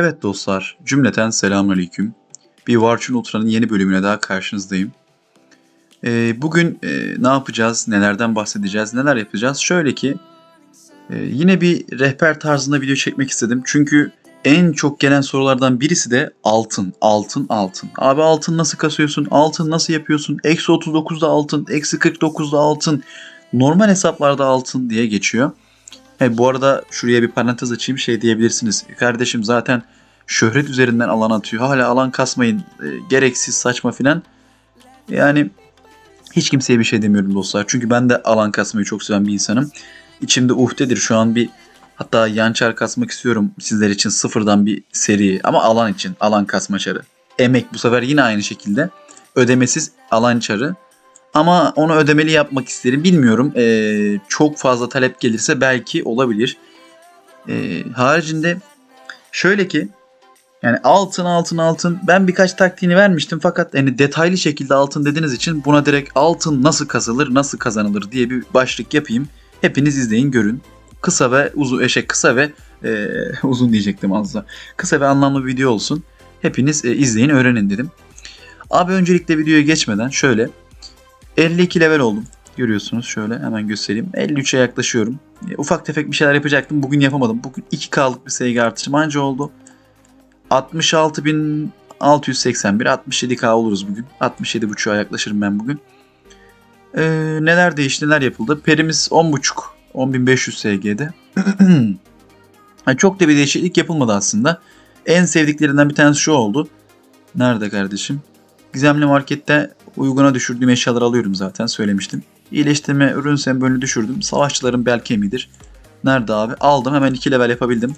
Evet dostlar, cümleten selamünaleyküm. Bir Warchun Ultra'nın yeni bölümüne daha karşınızdayım. Ee, bugün e, ne yapacağız, nelerden bahsedeceğiz, neler yapacağız? Şöyle ki, e, yine bir rehber tarzında video çekmek istedim. Çünkü en çok gelen sorulardan birisi de altın, altın, altın. Abi altın nasıl kasıyorsun, altın nasıl yapıyorsun, eksi 39'da altın, eksi 49'da altın, normal hesaplarda altın diye geçiyor. He, bu arada şuraya bir parantez açayım şey diyebilirsiniz. Kardeşim zaten şöhret üzerinden alan atıyor. Hala alan kasmayın. e, gereksiz saçma filan. Yani hiç kimseye bir şey demiyorum dostlar. Çünkü ben de alan kasmayı çok seven bir insanım. İçimde uhdedir şu an bir hatta yançar kasmak istiyorum sizler için sıfırdan bir seri ama alan için alan kasma çarı. Emek bu sefer yine aynı şekilde ödemesiz alan çarı. Ama onu ödemeli yapmak isterim. Bilmiyorum. Ee, çok fazla talep gelirse belki olabilir. Ee, haricinde şöyle ki yani altın altın altın ben birkaç taktiğini vermiştim fakat yani detaylı şekilde altın dediğiniz için buna direkt altın nasıl kazılır nasıl kazanılır diye bir başlık yapayım. Hepiniz izleyin görün. Kısa ve uzun eşek kısa ve e, uzun diyecektim az. Kısa ve anlamlı bir video olsun. Hepiniz e, izleyin öğrenin dedim. Abi öncelikle videoya geçmeden şöyle 52 level oldum. Görüyorsunuz şöyle hemen göstereyim. 53'e yaklaşıyorum. E, ufak tefek bir şeyler yapacaktım. Bugün yapamadım. Bugün 2K'lık bir SG artışım anca oldu. 66.681 67K oluruz bugün. 67.5'a yaklaşırım ben bugün. Ee, neler değişti neler yapıldı. Perimiz 10.5 10.500 SG'de. çok da bir değişiklik yapılmadı aslında. En sevdiklerinden bir tanesi şu oldu. Nerede kardeşim? Gizemli markette uyguna düşürdüğüm eşyaları alıyorum zaten söylemiştim. İyileştirme ürün sembolünü düşürdüm. Savaşçıların bel kemiğidir. Nerede abi? Aldım hemen 2 level yapabildim.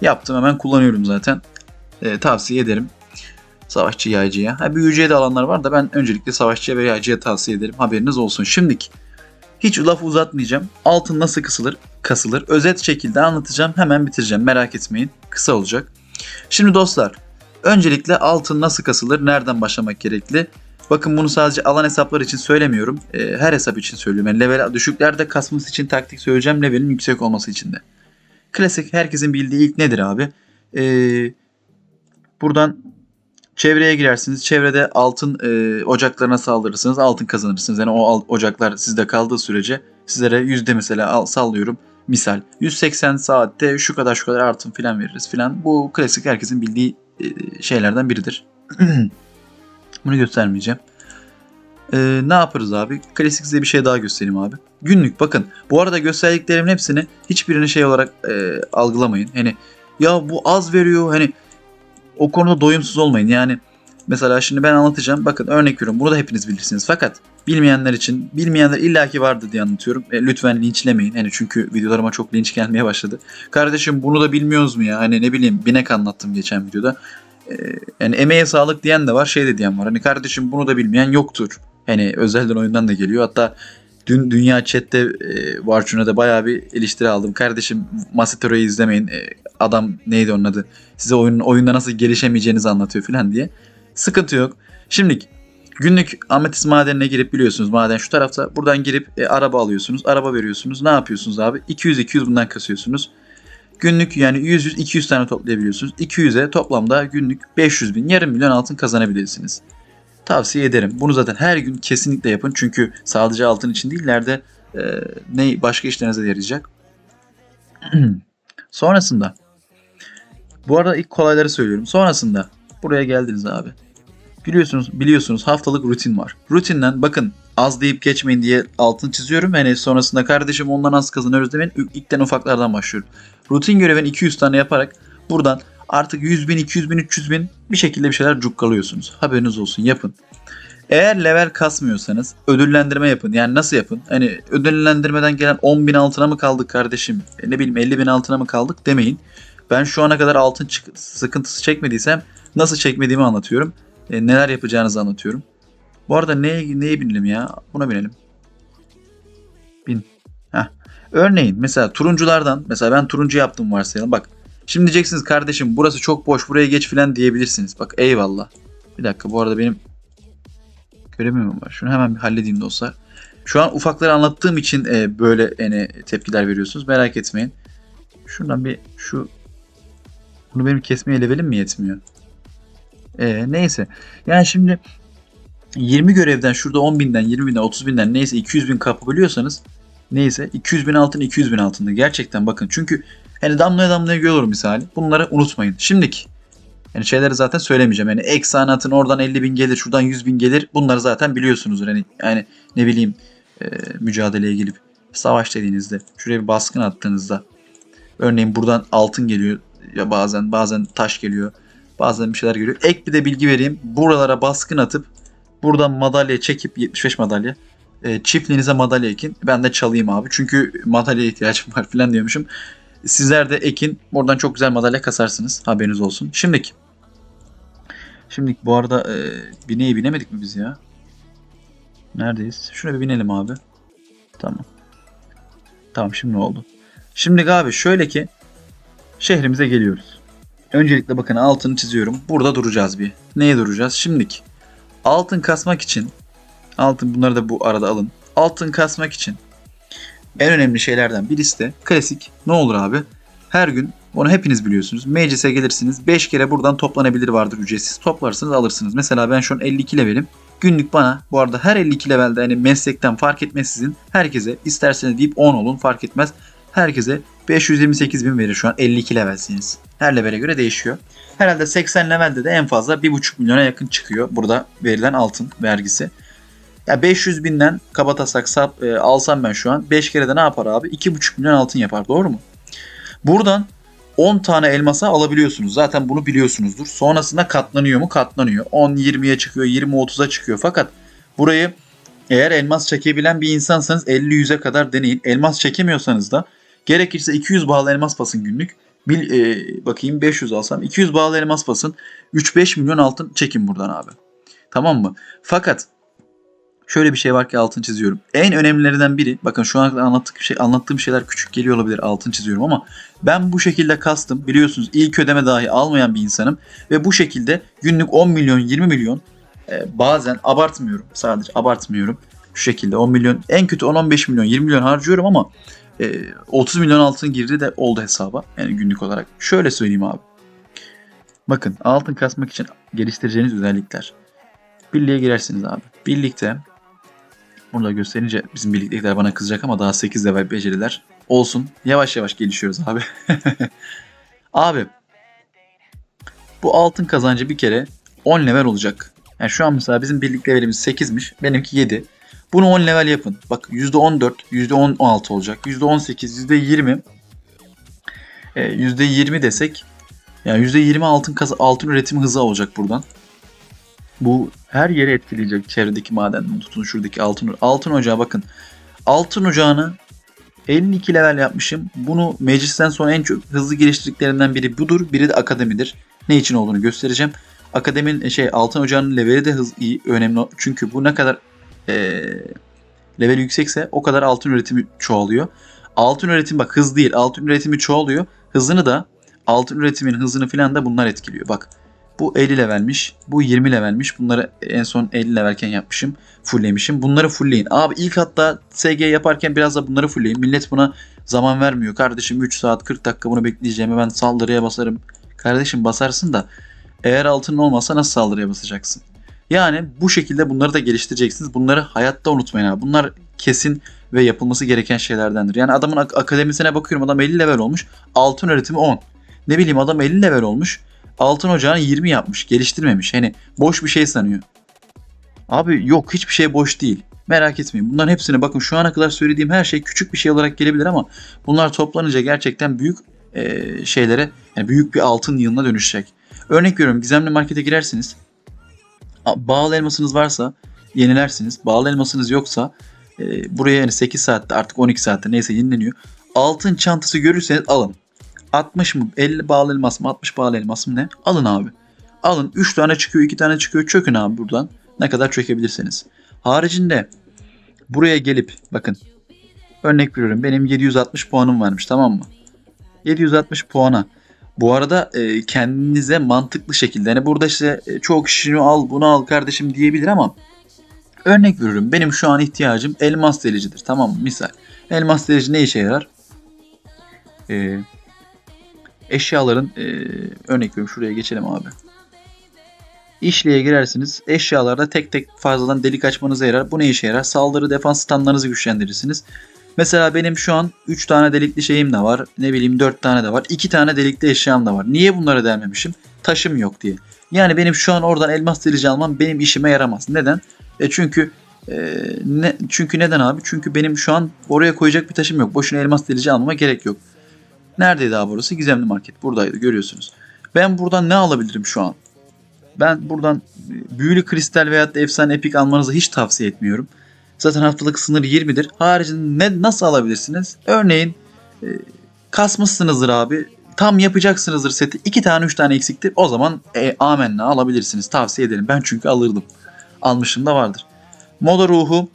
Yaptım hemen kullanıyorum zaten. Ee, tavsiye ederim. Savaşçı yaycıya. Ha, büyücüye de alanlar var da ben öncelikle savaşçıya ve yaycıya tavsiye ederim. Haberiniz olsun. Şimdiki hiç laf uzatmayacağım. Altın nasıl kısılır? Kasılır. Özet şekilde anlatacağım. Hemen bitireceğim. Merak etmeyin. Kısa olacak. Şimdi dostlar Öncelikle altın nasıl kasılır, nereden başlamak gerekli? Bakın bunu sadece alan hesaplar için söylemiyorum. E, her hesap için söylüyorum. Yani level düşüklerde kasması için taktik söyleyeceğim. Levelin yüksek olması için de. Klasik herkesin bildiği ilk nedir abi? E, buradan çevreye girersiniz. Çevrede altın e, ocaklarına saldırırsınız. Altın kazanırsınız. Yani o ocaklar sizde kaldığı sürece sizlere yüzde mesela al, sallıyorum. Misal 180 saatte şu kadar şu kadar altın filan veririz filan. Bu klasik herkesin bildiği e, şeylerden biridir. Bunu göstermeyeceğim. Ee, ne yaparız abi? Klasik size bir şey daha göstereyim abi. Günlük bakın. Bu arada gösterdiklerimin hepsini hiçbirini şey olarak e, algılamayın. Hani ya bu az veriyor hani o konuda doyumsuz olmayın. Yani mesela şimdi ben anlatacağım. Bakın örnek veriyorum. Bunu da hepiniz bilirsiniz. Fakat bilmeyenler için bilmeyenler illaki vardı diye anlatıyorum. E, lütfen linçlemeyin. Hani çünkü videolarıma çok linç gelmeye başladı. Kardeşim bunu da bilmiyoruz mu ya? Hani ne bileyim binek anlattım geçen videoda. E, yani emeğe sağlık diyen de var, şey de diyen var. Hani kardeşim bunu da bilmeyen yoktur. Hani özelden oyundan da geliyor. Hatta dün Dünya Chat'te e, Warchun'a da bayağı bir eleştiri aldım. Kardeşim Masitero'yu izlemeyin. E, adam neydi onun adı? Size oyunun oyunda nasıl gelişemeyeceğinizi anlatıyor falan diye. Sıkıntı yok. Şimdilik Günlük ametist madenine girip biliyorsunuz maden şu tarafta. Buradan girip e, araba alıyorsunuz. Araba veriyorsunuz. Ne yapıyorsunuz abi? 200-200 bundan kasıyorsunuz. Günlük yani 100-200 tane toplayabiliyorsunuz. 200'e toplamda günlük 500 bin, yarım milyon altın kazanabilirsiniz. Tavsiye ederim. Bunu zaten her gün kesinlikle yapın. Çünkü sadece altın için değil, ileride e, ne başka işlerinize yarayacak. Sonrasında bu arada ilk kolayları söylüyorum. Sonrasında buraya geldiniz abi. Biliyorsunuz, biliyorsunuz haftalık rutin var. Rutinden bakın az deyip geçmeyin diye altın çiziyorum. Hani sonrasında kardeşim ondan az kazanıyoruz demeyin. İlkten ufaklardan başlıyorum. Rutin görevini 200 tane yaparak buradan artık 100 bin, 200 bin, 300 bin bir şekilde bir şeyler cukkalıyorsunuz. Haberiniz olsun yapın. Eğer level kasmıyorsanız ödüllendirme yapın. Yani nasıl yapın? Hani ödüllendirmeden gelen 10 bin altına mı kaldık kardeşim? E ne bileyim 50 bin altına mı kaldık demeyin. Ben şu ana kadar altın sıkıntısı çekmediysem nasıl çekmediğimi anlatıyorum e, neler yapacağınızı anlatıyorum. Bu arada neye, neye binelim ya? Buna binelim. Bin. Heh. Örneğin mesela turunculardan mesela ben turuncu yaptım varsayalım. Bak şimdi diyeceksiniz kardeşim burası çok boş buraya geç filan diyebilirsiniz. Bak eyvallah. Bir dakika bu arada benim göremiyorum var. Şunu hemen bir halledeyim dostlar. Şu an ufakları anlattığım için e, böyle yani tepkiler veriyorsunuz. Merak etmeyin. Şuradan bir şu Bunu benim kesmeye levelim mi yetmiyor? Ee, neyse. Yani şimdi 20 görevden şurada 10 binden, 20 binden, 30 binden neyse 200 bin kapabiliyorsanız neyse 200 bin altın 200 bin altında gerçekten bakın. Çünkü hani damlaya damlaya göl misali. Bunları unutmayın. Şimdiki yani şeyleri zaten söylemeyeceğim. Yani eksanatın oradan 50 bin gelir, şuradan 100 bin gelir. Bunları zaten biliyorsunuzdur. Yani, yani ne bileyim e, mücadeleye gelip savaş dediğinizde şuraya bir baskın attığınızda örneğin buradan altın geliyor ya bazen bazen taş geliyor. Bazen bir şeyler geliyor. Ek bir de bilgi vereyim. Buralara baskın atıp buradan madalya çekip 75 madalya e, çiftliğinize madalya ekin. Ben de çalayım abi. Çünkü madalyaya ihtiyacım var falan diyormuşum. Sizler de ekin. Oradan çok güzel madalya kasarsınız. Haberiniz olsun. Şimdiki. Şimdi bu arada e, bineye binemedik mi biz ya? Neredeyiz? Şuna bir binelim abi. Tamam. Tamam şimdi ne oldu? Şimdi abi şöyle ki şehrimize geliyoruz. Öncelikle bakın altını çiziyorum. Burada duracağız bir. Neye duracağız? Şimdiki. Altın kasmak için altın bunları da bu arada alın. Altın kasmak için en önemli şeylerden birisi de klasik ne olur abi? Her gün onu hepiniz biliyorsunuz. Meclise gelirsiniz. 5 kere buradan toplanabilir vardır ücretsiz. Toplarsınız alırsınız. Mesela ben şu an 52 levelim. Günlük bana bu arada her 52 levelde hani meslekten fark etmezsizin herkese isterseniz deyip 10 olun fark etmez. Herkese 528 bin verir şu an 52 levelsiniz. Her levele göre değişiyor. Herhalde 80 levelde de en fazla 1,5 milyona yakın çıkıyor burada verilen altın vergisi. Ya 500 binden kabatasak sap, e, alsam ben şu an 5 kere de ne yapar abi? 2,5 milyon altın yapar doğru mu? Buradan 10 tane elmasa alabiliyorsunuz. Zaten bunu biliyorsunuzdur. Sonrasında katlanıyor mu? Katlanıyor. 10 20'ye çıkıyor, 20 30'a çıkıyor. Fakat burayı eğer elmas çekebilen bir insansanız 50 100'e kadar deneyin. Elmas çekemiyorsanız da gerekirse 200 bağlı elmas basın günlük. Bil, e, bakayım 500 alsam 200 bağlı elmas basın 3-5 milyon altın çekin buradan abi. Tamam mı? Fakat şöyle bir şey var ki altın çiziyorum. En önemlilerinden biri bakın şu an anlattığım, şey, anlattığım şeyler küçük geliyor olabilir altın çiziyorum ama ben bu şekilde kastım. Biliyorsunuz ilk ödeme dahi almayan bir insanım ve bu şekilde günlük 10 milyon 20 milyon e, bazen abartmıyorum sadece abartmıyorum. Şu şekilde 10 milyon en kötü 10-15 milyon 20 milyon harcıyorum ama e, 30 milyon altın girdi de oldu hesaba yani günlük olarak. Şöyle söyleyeyim abi. Bakın altın kasmak için geliştireceğiniz özellikler. Birliğe girersiniz abi. Birlikte bunu da gösterince bizim birliktekiler bana kızacak ama daha 8 level beceriler. Olsun. Yavaş yavaş gelişiyoruz abi. abi bu altın kazancı bir kere 10 level olacak. Yani şu an mesela bizim birlik levelimiz 8'miş. Benimki 7. Bunu 10 level yapın. Bak %14, %16 olacak. %18, %20. E, %20 desek yani %20 altın kaz altın üretim hızı olacak buradan. Bu her yeri etkileyecek çevredeki madenden tutun şuradaki altın altın ocağı bakın. Altın ocağını 52 level yapmışım. Bunu meclisten sonra en çok hızlı geliştirdiklerinden biri budur. Biri de akademidir. Ne için olduğunu göstereceğim. Akademin şey altın ocağının leveli de hız iyi önemli. Çünkü bu ne kadar e, level yüksekse o kadar altın üretimi çoğalıyor. Altın üretim bak hız değil. Altın üretimi çoğalıyor. Hızını da altın üretimin hızını filan da bunlar etkiliyor. Bak bu 50 levelmiş. Bu 20 levelmiş. Bunları en son 50 levelken yapmışım. Fulllemişim. Bunları fullleyin. Abi ilk hatta SG yaparken biraz da bunları fullleyin. Millet buna zaman vermiyor. Kardeşim 3 saat 40 dakika bunu bekleyeceğim. Ben saldırıya basarım. Kardeşim basarsın da eğer altının olmasa nasıl saldırıya basacaksın? Yani bu şekilde bunları da geliştireceksiniz. Bunları hayatta unutmayın abi. Bunlar kesin ve yapılması gereken şeylerdendir. Yani adamın ak- akademisine bakıyorum adam 50 level olmuş. Altın öğretimi 10. Ne bileyim adam 50 level olmuş. Altın ocağını 20 yapmış. Geliştirmemiş. Hani boş bir şey sanıyor. Abi yok hiçbir şey boş değil. Merak etmeyin. Bunların hepsini bakın şu ana kadar söylediğim her şey küçük bir şey olarak gelebilir ama bunlar toplanınca gerçekten büyük e, şeylere yani büyük bir altın yılına dönüşecek. Örnek veriyorum gizemli markete girersiniz. Bağlı elmasınız varsa yenilersiniz. Bağlı elmasınız yoksa e, buraya yani 8 saatte artık 12 saatte neyse yenileniyor. Altın çantası görürseniz alın. 60 mı 50 bağlı elmas mı 60 bağlı elmas mı ne? Alın abi. Alın 3 tane çıkıyor 2 tane çıkıyor çökün abi buradan. Ne kadar çökebilirseniz. Haricinde buraya gelip bakın örnek veriyorum benim 760 puanım varmış tamam mı? 760 puana. Bu arada e, kendinize mantıklı şekilde hani burada işte e, çok şunu al bunu al kardeşim diyebilir ama örnek veriyorum benim şu an ihtiyacım elmas delicidir tamam mı? Misal elmas delici ne işe yarar? E, eşyaların e, örnek veriyorum şuraya geçelim abi. İşliğe girersiniz. Eşyalarda tek tek fazladan delik açmanıza yarar. Bu ne işe yarar? Saldırı defans standlarınızı güçlendirirsiniz. Mesela benim şu an 3 tane delikli şeyim de var. Ne bileyim 4 tane de var. 2 tane delikli eşyam da var. Niye bunları delmemişim? Taşım yok diye. Yani benim şu an oradan elmas delici almam benim işime yaramaz. Neden? E çünkü e, ne, çünkü neden abi? Çünkü benim şu an oraya koyacak bir taşım yok. Boşuna elmas delici almama gerek yok. Neredeydi abi burası? Gizemli market. Buradaydı görüyorsunuz. Ben buradan ne alabilirim şu an? Ben buradan e, büyülü kristal veyahut da efsane epik almanızı hiç tavsiye etmiyorum. Zaten haftalık sınır 20'dir. Haricinde ne, nasıl alabilirsiniz? Örneğin e, kasmışsınızdır abi. Tam yapacaksınızdır seti. 2 tane 3 tane eksiktir. O zaman e, amenna alabilirsiniz. Tavsiye ederim. Ben çünkü alırdım. Almışım da vardır. Moda ruhu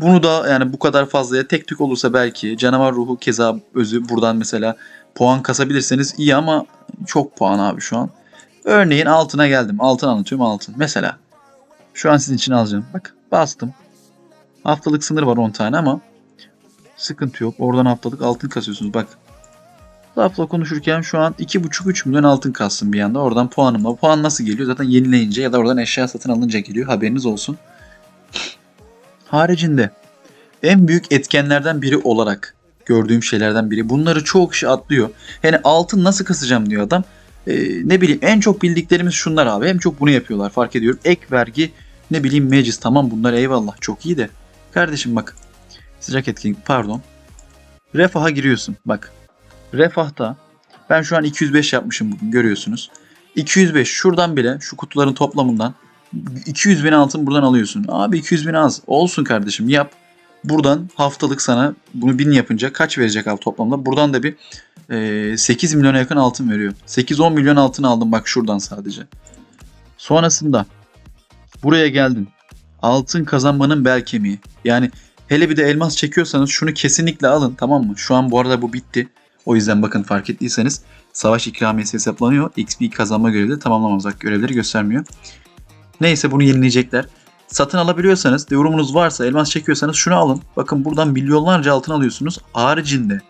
bunu da yani bu kadar fazlaya tek tük olursa belki canavar ruhu keza özü buradan mesela puan kasabilirseniz iyi ama çok puan abi şu an. Örneğin altına geldim. Altın anlatıyorum altın. Mesela şu an sizin için alacağım. Bak bastım. Haftalık sınır var 10 tane ama sıkıntı yok. Oradan haftalık altın kasıyorsunuz. Bak Lafla konuşurken şu an 2,5-3 milyon altın kastım bir anda. Oradan puanımla. Puan nasıl geliyor? Zaten yenileyince ya da oradan eşya satın alınca geliyor. Haberiniz olsun. Haricinde en büyük etkenlerden biri olarak gördüğüm şeylerden biri. Bunları çoğu kişi atlıyor. Yani altın nasıl kasacağım diyor adam. Ee, ne bileyim en çok bildiklerimiz şunlar abi. Hem çok bunu yapıyorlar fark ediyorum. Ek vergi ne bileyim meclis tamam bunlar eyvallah çok iyi de. Kardeşim bak sıcak etkinlik pardon. Refaha giriyorsun bak. Refah'ta ben şu an 205 yapmışım bugün görüyorsunuz. 205 şuradan bile şu kutuların toplamından 200 bin altın buradan alıyorsun. Abi 200 bin az. Olsun kardeşim yap. Buradan haftalık sana bunu bin yapınca kaç verecek abi toplamda? Buradan da bir e, 8 milyona yakın altın veriyor. 8-10 milyon altın aldım bak şuradan sadece. Sonrasında buraya geldin. Altın kazanmanın bel kemiği. Yani hele bir de elmas çekiyorsanız şunu kesinlikle alın tamam mı? Şu an bu arada bu bitti. O yüzden bakın fark ettiyseniz savaş ikramiyesi hesaplanıyor. XP kazanma görevi de tamamlamazsak görevleri göstermiyor. Neyse bunu yenileyecekler. Satın alabiliyorsanız, yorumunuz varsa, elmas çekiyorsanız şunu alın. Bakın buradan milyonlarca altın alıyorsunuz. Haricinde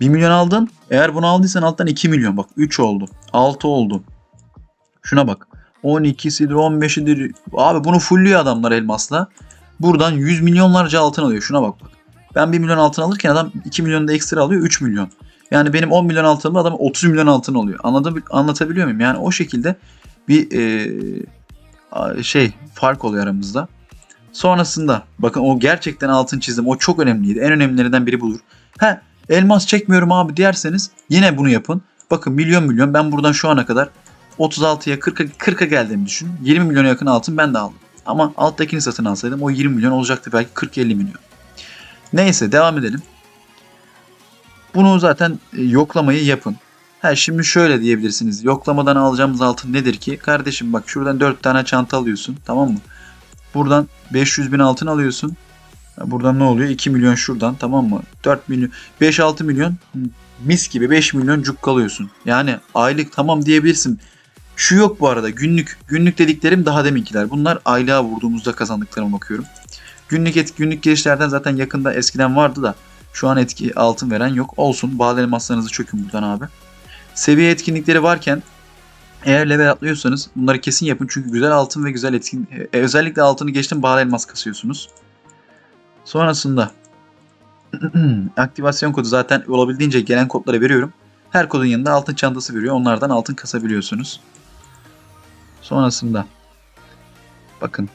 1 milyon aldın. Eğer bunu aldıysan alttan 2 milyon. Bak 3 oldu. 6 oldu. Şuna bak. 12'sidir 15'idir. Abi bunu fullüyor adamlar elmasla. Buradan 100 milyonlarca altın alıyor. Şuna bak bak. Ben 1 milyon altın alırken adam 2 milyon da ekstra alıyor 3 milyon. Yani benim 10 milyon altınımda adam 30 milyon altın oluyor. Anladım, anlatabiliyor muyum? Yani o şekilde bir e, şey fark oluyor aramızda. Sonrasında bakın o gerçekten altın çizdim. O çok önemliydi. En önemlilerinden biri budur. He elmas çekmiyorum abi derseniz yine bunu yapın. Bakın milyon milyon ben buradan şu ana kadar 36'ya 40'a 40'a geldiğimi düşün. 20 milyona yakın altın ben de aldım. Ama alttakini satın alsaydım o 20 milyon olacaktı belki 40-50 milyon. Neyse devam edelim. Bunu zaten e, yoklamayı yapın. Ha şimdi şöyle diyebilirsiniz. Yoklamadan alacağımız altın nedir ki? Kardeşim bak şuradan 4 tane çanta alıyorsun. Tamam mı? Buradan 500 bin altın alıyorsun. Buradan ne oluyor? 2 milyon şuradan tamam mı? 4 milyon, 5-6 milyon mis gibi 5 milyon cukkalıyorsun. Yani aylık tamam diyebilirsin. Şu yok bu arada günlük. Günlük dediklerim daha deminkiler. Bunlar aylığa vurduğumuzda kazandıklarıma bakıyorum. Günlük et, günlük girişlerden zaten yakında eskiden vardı da şu an etki altın veren yok. Olsun bağlı elmaslarınızı çökün buradan abi. Seviye etkinlikleri varken eğer level atlıyorsanız bunları kesin yapın çünkü güzel altın ve güzel etkin e, özellikle altını geçtim bağlı elmas kasıyorsunuz. Sonrasında aktivasyon kodu zaten olabildiğince gelen kodlara veriyorum. Her kodun yanında altın çantası veriyor. Onlardan altın kasabiliyorsunuz. Sonrasında bakın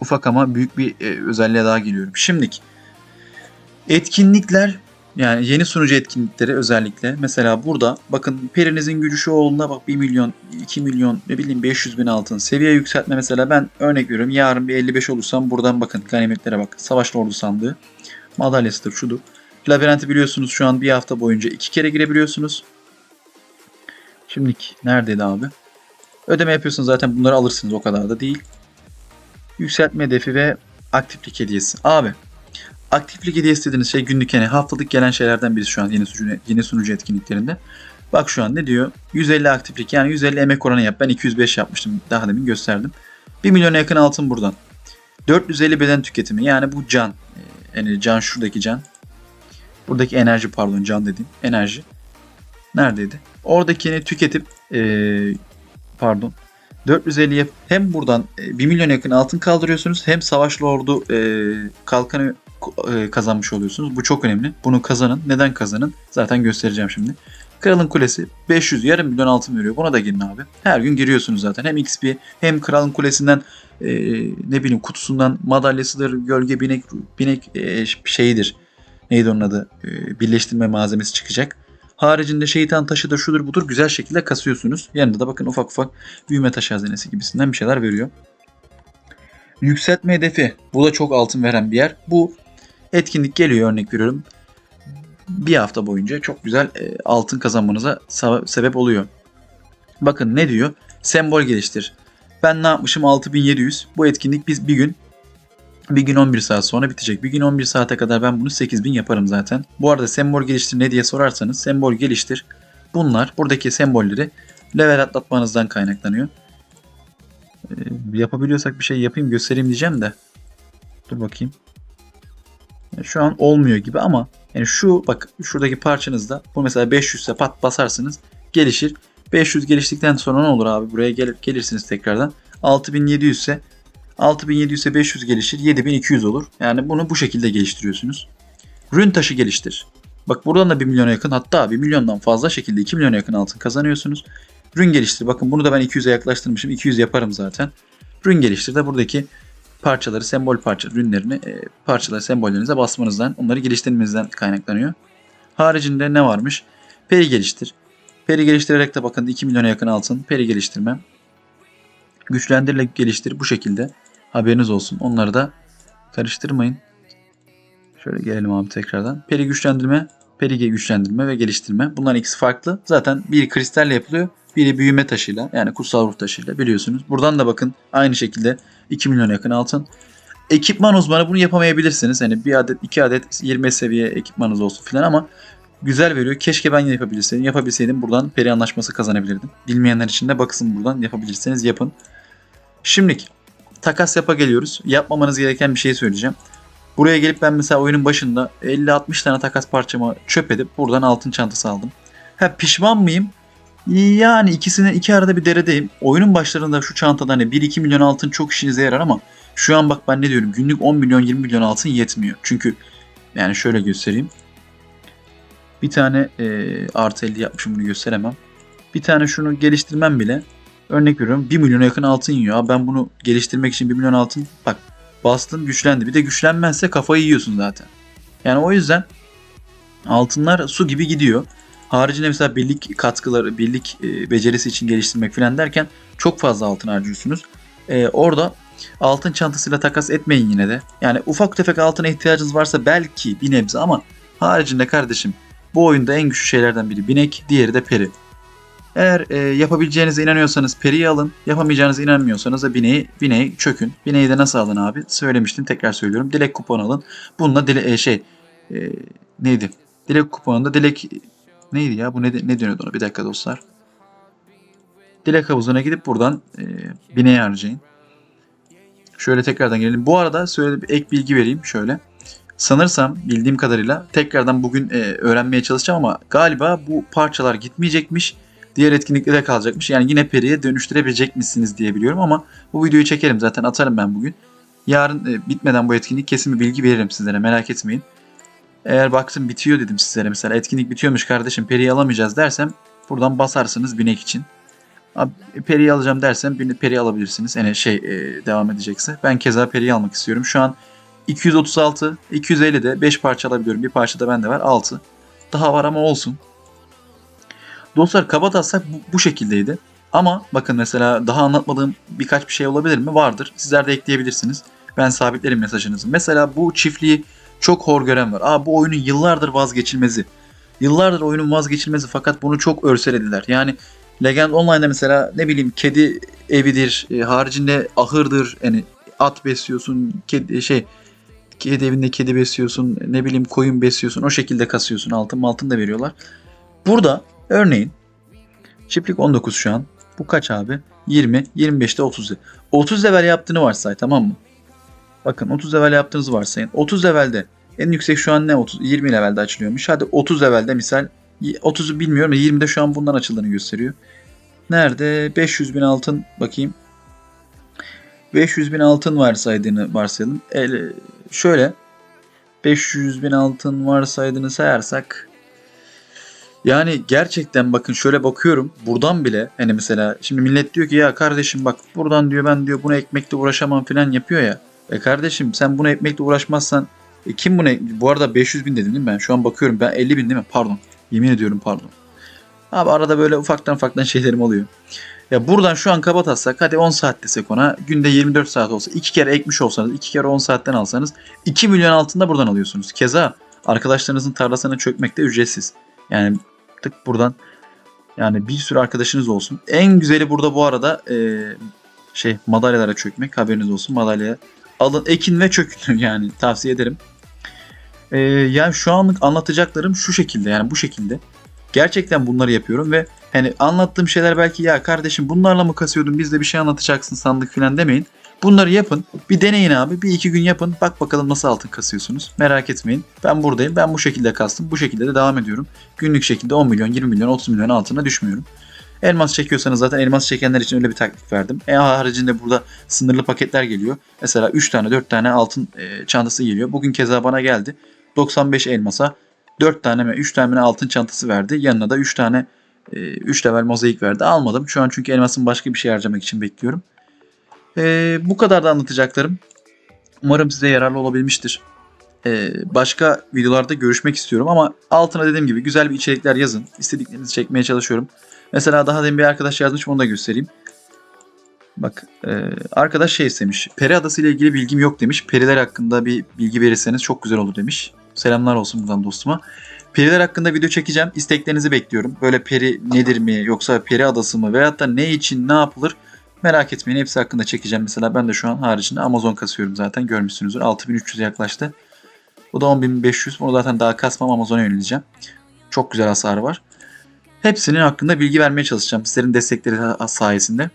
ufak ama büyük bir e, özelliğe daha geliyorum. Şimdiki etkinlikler yani yeni sunucu etkinlikleri özellikle mesela burada bakın perinizin gücü şu olduğunda bak 1 milyon 2 milyon ne bileyim 500 bin altın seviye yükseltme mesela ben örnek veriyorum yarın bir 55 olursam buradan bakın ganimetlere bak savaşlı ordu sandığı madalyasıdır şudur. Labirenti biliyorsunuz şu an bir hafta boyunca iki kere girebiliyorsunuz. Şimdiki neredeydi abi? Ödeme yapıyorsunuz zaten bunları alırsınız o kadar da değil. Yükseltme hedefi ve aktiflik hediyesi. Abi aktiflik hediyesi dediğiniz şey günlük yani haftalık gelen şeylerden birisi şu an yeni sunucu, yeni sunucu etkinliklerinde. Bak şu an ne diyor? 150 aktiflik yani 150 emek oranı yap. Ben 205 yapmıştım daha demin gösterdim. 1 milyona yakın altın buradan. 450 beden tüketimi yani bu can. Yani can şuradaki can. Buradaki enerji pardon can dediğim enerji. Neredeydi? Oradakini tüketip ee, pardon 450 yap hem buradan e, 1 milyon yakın altın kaldırıyorsunuz hem savaşlı ordu e, kalkanı e, kazanmış oluyorsunuz. Bu çok önemli. Bunu kazanın. Neden kazanın? Zaten göstereceğim şimdi. Kralın Kulesi 500 yarım milyon altın veriyor. Buna da girin abi. Her gün giriyorsunuz zaten. Hem XP hem Kralın Kulesi'nden e, ne bileyim kutusundan madalyasıdır, gölge binek binek e, şeyidir. Neydi onun adı? E, birleştirme malzemesi çıkacak. Haricinde şeytan taşı da şudur budur güzel şekilde kasıyorsunuz. Yanında da bakın ufak ufak büyüme taş hazinesi gibisinden bir şeyler veriyor. Yükseltme hedefi. Bu da çok altın veren bir yer. Bu etkinlik geliyor örnek veriyorum. Bir hafta boyunca çok güzel e, altın kazanmanıza sebep oluyor. Bakın ne diyor? Sembol geliştir. Ben ne yapmışım? 6700. Bu etkinlik biz bir gün bir gün 11 saat sonra bitecek. Bir gün 11 saate kadar ben bunu 8000 yaparım zaten. Bu arada sembol geliştir ne diye sorarsanız sembol geliştir. Bunlar buradaki sembolleri level atlatmanızdan kaynaklanıyor. Ee, yapabiliyorsak bir şey yapayım göstereyim diyeceğim de. Dur bakayım. Yani şu an olmuyor gibi ama yani şu bak şuradaki parçanızda bu mesela 500 ise pat basarsınız gelişir. 500 geliştikten sonra ne olur abi buraya gelip gelirsiniz tekrardan. 6700 ise 6700 ise 500 gelişir 7200 olur. Yani bunu bu şekilde geliştiriyorsunuz. Rün taşı geliştir. Bak buradan da 1 milyona yakın hatta 1 milyondan fazla şekilde 2 milyona yakın altın kazanıyorsunuz. Rün geliştir. Bakın bunu da ben 200'e yaklaştırmışım. 200 yaparım zaten. Rün geliştir de buradaki parçaları, sembol parça, rünlerini e, parçaları, sembollerinize basmanızdan, onları geliştirmenizden kaynaklanıyor. Haricinde ne varmış? Peri geliştir. Peri geliştirerek de bakın 2 milyona yakın altın peri geliştirme. Güçlendirle geliştir bu şekilde. Haberiniz olsun. Onları da karıştırmayın. Şöyle gelelim abi tekrardan. Peri güçlendirme, peri güçlendirme ve geliştirme. Bunların ikisi farklı. Zaten biri kristalle yapılıyor. Biri büyüme taşıyla yani kutsal ruh taşıyla biliyorsunuz. Buradan da bakın aynı şekilde 2 milyon yakın altın. Ekipman uzmanı bunu yapamayabilirsiniz. Hani bir adet, iki adet 20 seviye ekipmanınız olsun filan ama güzel veriyor. Keşke ben yapabilseydim. Yapabilseydim buradan peri anlaşması kazanabilirdim. Bilmeyenler için de bakın buradan yapabilirseniz yapın. Şimdilik takas yapa geliyoruz. Yapmamanız gereken bir şey söyleyeceğim. Buraya gelip ben mesela oyunun başında 50-60 tane takas parçamı çöp edip buradan altın çantası aldım. Ha pişman mıyım? Yani ikisine iki arada bir deredeyim. Oyunun başlarında şu çantada hani 1-2 milyon altın çok işinize yarar ama şu an bak ben ne diyorum günlük 10 milyon 20 milyon altın yetmiyor. Çünkü yani şöyle göstereyim. Bir tane e, artı 50 yapmışım bunu gösteremem. Bir tane şunu geliştirmem bile örnek veriyorum 1 milyona yakın altın yiyor. Ben bunu geliştirmek için 1 milyon altın bak bastın güçlendi. Bir de güçlenmezse kafayı yiyorsun zaten. Yani o yüzden altınlar su gibi gidiyor. Haricinde mesela birlik katkıları, birlik e, becerisi için geliştirmek falan derken çok fazla altın harcıyorsunuz. E, orada altın çantasıyla takas etmeyin yine de. Yani ufak tefek altına ihtiyacınız varsa belki bir nebze ama haricinde kardeşim bu oyunda en güçlü şeylerden biri binek, diğeri de peri. Eğer e, yapabileceğinize inanıyorsanız periyi alın. Yapamayacağınıza inanmıyorsanız da bineği, bineği çökün. Bineği de nasıl alın abi? Söylemiştim tekrar söylüyorum. Dilek kupon alın. Bununla dile, e, şey e, neydi? Dilek kuponunda dilek neydi ya? Bu ne, ne deniyordu ona? Bir dakika dostlar. Dilek havuzuna gidip buradan e, bineği harcayın. Şöyle tekrardan gelelim. Bu arada söyle bir ek bilgi vereyim şöyle. Sanırsam bildiğim kadarıyla tekrardan bugün e, öğrenmeye çalışacağım ama galiba bu parçalar gitmeyecekmiş. Diğer etkinliklere kalacakmış. Yani yine periye dönüştürebilecek misiniz diye biliyorum ama bu videoyu çekerim zaten atarım ben bugün. Yarın e, bitmeden bu etkinlik kesin bir bilgi veririm sizlere merak etmeyin. Eğer baktım bitiyor dedim sizlere mesela etkinlik bitiyormuş kardeşim periyi alamayacağız dersem buradan basarsınız binek için. Abi, periyi alacağım dersem peri alabilirsiniz. Yani şey e, devam edecekse. Ben keza periyi almak istiyorum. Şu an 236, 250 de 5 parça alabiliyorum. Bir parça da bende var 6. Daha var ama olsun. Dostlar kabataslak bu, bu şekildeydi. Ama bakın mesela daha anlatmadığım birkaç bir şey olabilir mi? Vardır. Sizler de ekleyebilirsiniz. Ben sabitlerim mesajınızı. Mesela bu çiftliği çok hor gören var. Aa bu oyunun yıllardır vazgeçilmezi. Yıllardır oyunun vazgeçilmezi fakat bunu çok örselediler. Yani Legend Online'da mesela ne bileyim kedi evidir, e, haricinde ahırdır. Yani at besliyorsun, kedi şey kedi evinde kedi besliyorsun, ne bileyim koyun besliyorsun. O şekilde kasıyorsun. Altın altın da veriyorlar. Burada örneğin çiftlik 19 şu an. Bu kaç abi? 20, 25'te 30. 30 level yaptığını varsay tamam mı? Bakın 30 level yaptığınızı varsayın. 30 levelde en yüksek şu an ne? 30, 20 levelde açılıyormuş. Hadi 30 levelde misal 30'u bilmiyorum. 20'de şu an bundan açıldığını gösteriyor. Nerede? 500 bin altın bakayım. 500 bin altın varsaydığını varsayalım. El, şöyle 500 bin altın varsaydığını sayarsak yani gerçekten bakın şöyle bakıyorum buradan bile hani mesela şimdi millet diyor ki ya kardeşim bak buradan diyor ben diyor bunu ekmekle uğraşamam falan yapıyor ya. E kardeşim sen bunu ekmekle uğraşmazsan e kim bunu bu arada 500 bin dedim değil mi ben şu an bakıyorum ben 50 bin değil mi pardon yemin ediyorum pardon. Abi arada böyle ufaktan ufaktan şeylerim oluyor. Ya buradan şu an kapatatsak hadi 10 saat desek ona günde 24 saat olsa iki kere ekmiş olsanız iki kere 10 saatten alsanız 2 milyon altında buradan alıyorsunuz. Keza arkadaşlarınızın tarlasına çökmek de ücretsiz. Yani tık buradan yani bir sürü arkadaşınız olsun. En güzeli burada bu arada e, şey madalyalara çökmek haberiniz olsun madalyaya alın ekin ve çökün yani tavsiye ederim. E, yani şu anlık anlatacaklarım şu şekilde yani bu şekilde. Gerçekten bunları yapıyorum ve hani anlattığım şeyler belki ya kardeşim bunlarla mı kasıyordun biz de bir şey anlatacaksın sandık filan demeyin. Bunları yapın. Bir deneyin abi. Bir iki gün yapın. Bak bakalım nasıl altın kasıyorsunuz. Merak etmeyin. Ben buradayım. Ben bu şekilde kastım. Bu şekilde de devam ediyorum. Günlük şekilde 10 milyon, 20 milyon, 30 milyon altına düşmüyorum. Elmas çekiyorsanız zaten elmas çekenler için öyle bir taktik verdim. E haricinde burada sınırlı paketler geliyor. Mesela 3 tane 4 tane altın e, çantası geliyor. Bugün keza bana geldi. 95 elmasa 4 tane mi 3 tane mi altın çantası verdi. Yanına da 3 tane 3 level mozaik verdi. Almadım. Şu an çünkü elmasın başka bir şey harcamak için bekliyorum. Ee, bu kadar da anlatacaklarım. Umarım size yararlı olabilmiştir. Ee, başka videolarda görüşmek istiyorum ama altına dediğim gibi güzel bir içerikler yazın. İstediklerinizi çekmeye çalışıyorum. Mesela daha demin bir arkadaş yazmış onu da göstereyim. Bak e, arkadaş şey istemiş. Peri adası ile ilgili bilgim yok demiş. Periler hakkında bir bilgi verirseniz çok güzel olur demiş. Selamlar olsun buradan dostuma. Periler hakkında video çekeceğim. İsteklerinizi bekliyorum. Böyle peri nedir mi yoksa peri adası mı veyahut da ne için ne yapılır merak etmeyin. Hepsi hakkında çekeceğim. Mesela ben de şu an haricinde Amazon kasıyorum zaten görmüşsünüzdür. 6300 yaklaştı. Bu da 10500. Bunu zaten daha kasmam Amazon'a yöneleceğim. Çok güzel hasarı var. Hepsinin hakkında bilgi vermeye çalışacağım. Sizlerin destekleri sayesinde.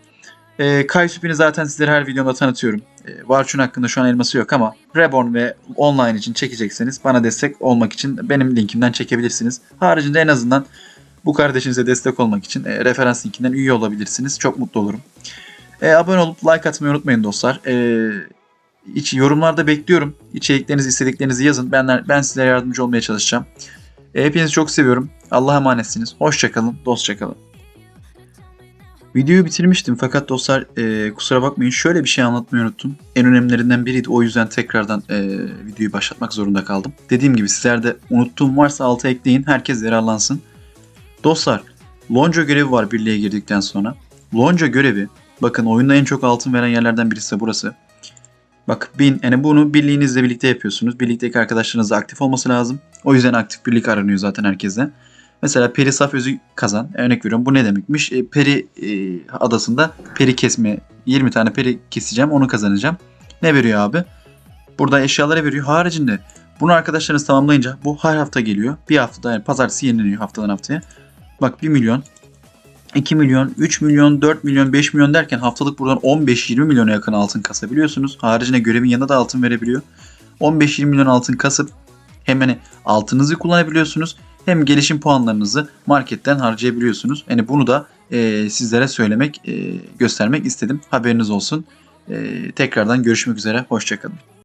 E, Kaysupin'i zaten sizlere her videomda tanıtıyorum. E, Varchun hakkında şu an elması yok ama Reborn ve online için çekecekseniz bana destek olmak için benim linkimden çekebilirsiniz. Haricinde en azından bu kardeşinize destek olmak için e, referans linkinden üye olabilirsiniz. Çok mutlu olurum. E, abone olup like atmayı unutmayın dostlar. E, iç, yorumlarda bekliyorum. İçeriklerinizi, istediklerinizi yazın. Ben, ben sizlere yardımcı olmaya çalışacağım. E, hepinizi çok seviyorum. Allah'a emanetsiniz. Hoşçakalın, dostça kalın. Videoyu bitirmiştim fakat dostlar e, kusura bakmayın şöyle bir şey anlatmayı unuttum. En önemlilerinden biriydi o yüzden tekrardan e, videoyu başlatmak zorunda kaldım. Dediğim gibi sizler de unuttuğum varsa alta ekleyin herkes yararlansın. Dostlar Lonca görevi var birliğe girdikten sonra. Lonca görevi bakın oyunda en çok altın veren yerlerden birisi de burası. Bak bin yani bunu birliğinizle birlikte yapıyorsunuz. Birlikteki arkadaşlarınızla aktif olması lazım. O yüzden aktif birlik aranıyor zaten herkeste. Mesela peri saf özü kazan. Örnek veriyorum bu ne demekmiş? E, peri e, adasında peri kesme 20 tane peri keseceğim onu kazanacağım. Ne veriyor abi? Burada eşyalara veriyor. Haricinde bunu arkadaşlarınız tamamlayınca bu her hafta geliyor. Bir haftada yani pazartesi yenileniyor haftadan haftaya. Bak 1 milyon 2 milyon, 3 milyon, 4 milyon, 5 milyon derken haftalık buradan 15-20 milyona yakın altın kasabiliyorsunuz. Haricinde görevin yanında da altın verebiliyor. 15-20 milyon altın kasıp hem hani altınızı kullanabiliyorsunuz hem gelişim puanlarınızı marketten harcayabiliyorsunuz. Yani bunu da e, sizlere söylemek, e, göstermek istedim. Haberiniz olsun. E, tekrardan görüşmek üzere. Hoşçakalın.